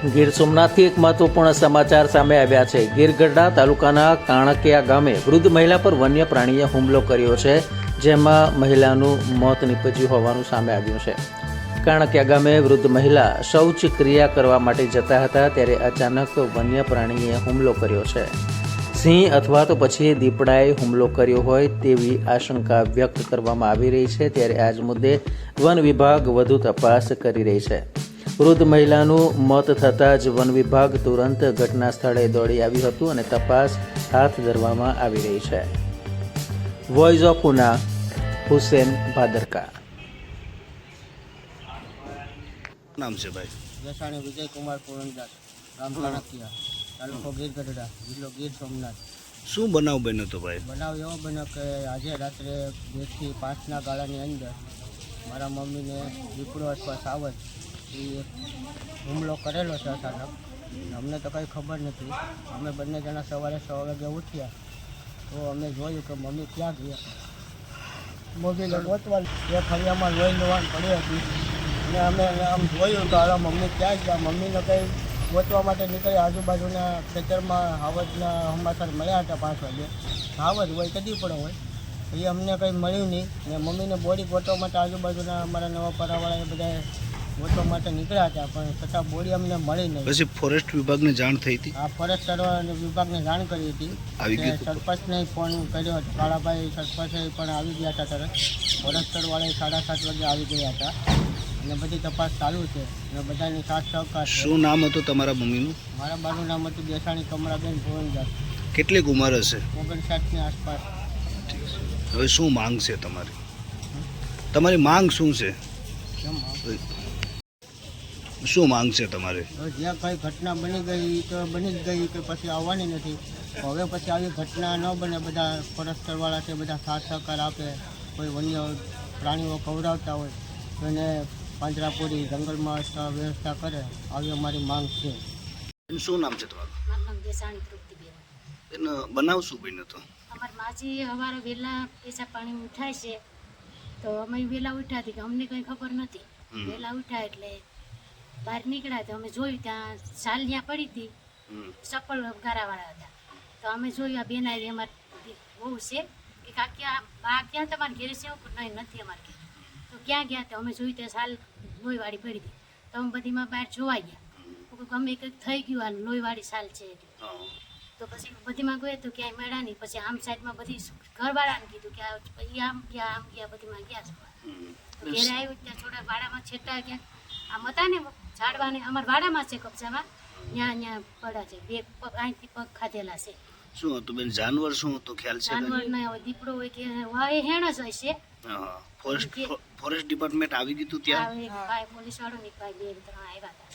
ગીર સોમનાથથી એક મહત્વપૂર્ણ સમાચાર સામે આવ્યા છે. ગીરગઢડા તાલુકાના કાણકિયા ગામે વૃદ્ધ મહિલા પર વન્ય પ્રાણીએ હુમલો કર્યો છે, જેમાં મહિલાનું મોત નીપજ્યું હોવાનું સામે આવ્યું છે. કાણકિયા ગામે વૃદ્ધ મહિલા શૌચ ક્રિયા કરવા માટે જતા હતા, ત્યારે અચાનક વન્ય પ્રાણીએ હુમલો કર્યો છે. સિંહ અથવા તો પછી દીપડાએ હુમલો કર્યો હોય તેવી આશંકા વ્યક્ત કરવામાં આવી રહી છે, ત્યારે આજ મુદ્દે વન વિભાગ વધુ તપાસ કરી રહી છે. વૃદ્ધ મહિલાનું મોત થતાં જ વન વિભાગ તુરંત ઘટના સ્થળે દોડી આવ્યું હતું અને તપાસ હાથ ધરવામાં આવી રહી છે. Voice of Una Husen Bhadarka. નામ છે ભાઈ? જસાણી વિજયકુમાર પૂરણદાસ ગામ તાલુકો ગીર ગઢડા જિલ્લો ગીર સોમનાથ. શું બનાવ બન્યો હતો ભાઈ? બનાવ એવો બન્યો કે આજે રાત્રે બેથી પાંચના ગાળાની અંદર મારા મમ્મીને દીપડો અથવા સાવજ હુમલો કરેલો છે અચાનક. અમને તો કંઈ ખબર નથી. અમે બંને જણા સવારે છ વાગે ઉઠ્યા. તો અમે જોયું કે મમ્મી ક્યાં ગયા. મમ્મીને ગોતવા એ ફળિયામાં લોહી લોવાન પડી હતી. અને અમે આમ જોયું તો હાલો મમ્મી ક્યાં ગયા? મમ્મીને કંઈ ગોતવા માટે નીકળ્યા. આજુબાજુના ખેતરમાં હાવજના સમાચાર મળ્યા હતા પાંચ વાગે. હાવજ હોય, કદી પણ હોય. એ અમને કંઈ મળ્યું નહીં. ને મમ્મીને બોડી ગોતવા માટે આજુબાજુના અમારા નવા પરાવાળા એ બધા ગોતવા માટે નીકળ્યા હતા પણ છતાં બોડી અમને મળી નહીં. પછી ફોરેસ્ટ વિભાગને જાણ થઈ હતી? આ ફોરેસ્ટ સર્વે વિભાગને જાણ કરી હતી. આવી સરપંચને ફોન કર્યો હતો. કાળાભાઈ સરપંચે પણ આવી ગયા હતા તરત. ફોરેસ્ટ સર્વેવાળા સાડા સાત વાગે આવી ગયા હતા. અને બધી તપાસ ચાલુ છે. અને બધાની સાથ સહકાર શું નામ હતું તમારા મમ્મીનું? મારા બાનું નામ હતું બેસાણી કમરાબેન ભુવનદાસ કેટલીક ઉંમર હશે? ઓગણસાઠની આસપાસ. હવે શું માંગ છે તમારી? તમારી માંગ શું છે? શું માંગ છે તમારે? જ્યાં કઈ ઘટના બની ગઈ તો બની જ ગઈ કે પછી આવવાની નથી. હવે પછી આવી ઘટના ન બને બધા ફોરેસ્ટરવાળા છે બધા સાથ સહકાર આપે કોઈ વન્ય પ્રાણીઓ ખવડાવતા હોય તો એને પાંજરાપુરી જંગલમાં વ્યવસ્થા કરે આવી અમારી માંગ છે. એનું શું નામ છે તમારું? બનાવ શું બન્યું હતું અમારા માજી હવારે વહેલા પૈસા પાણી ઉઠાય છે. તો અમે વહેલા ઉઠ્યા હતી કે અમને કંઈ ખબર નથી. વહેલા ઉઠ્યા એટલે બહાર નીકળ્યા તો અમે જોયું ત્યાં સાલ ત્યાં પડી હતી. ચપ્પલ ગારાવાળા હતા. તો અમે જોયું આ બેન આવી અમારી બહુ છે. કે કાકી આ બા ક્યાં તમારે ઘેરે છે? નહીં નથી અમારે ઘેર. તો ક્યાં ગયા તો અમે જોયું ત્યાં સાલ લોહીવાળી પડી હતી. તો અમે બધીમાં બહાર જોવા ગયા. ગમે કંઈક થઈ ગયું આ લોહીવાળી સાલ છે તો પછી બધીમાં ગયો તો ક્યાંય મળ્યા નહીં. પછી આમ સાઈડમાં બધી ઘરવાળાને કીધું કે આમ ગયા આમ ગયા બધીમાં ગયા છે. ઘેરે આવ્યું ત્યાં થોડા વાડામાં છેટા ગયા. આમ હતા ને ઝાડવાને અમારા વાડામાં છે કબજામાં. ત્યાં ત્યાં પડ્યા છે. બે પગ અહીંથી પગ ખાધેલા છે. શું હતું બેન? જાનવર શું હતું? ખ્યાલ છે જાનવર ના હોય દીપડો હોય કે હોય એ હેણ જ હોય છે. ફોરેસ્ટ ફોરેસ્ટ ડિપાર્ટમેન્ટ આવી ગયું ત્યાં? પોલીસ વાળો ની ભાઈ બે ત્રણ આવ્યા હતા.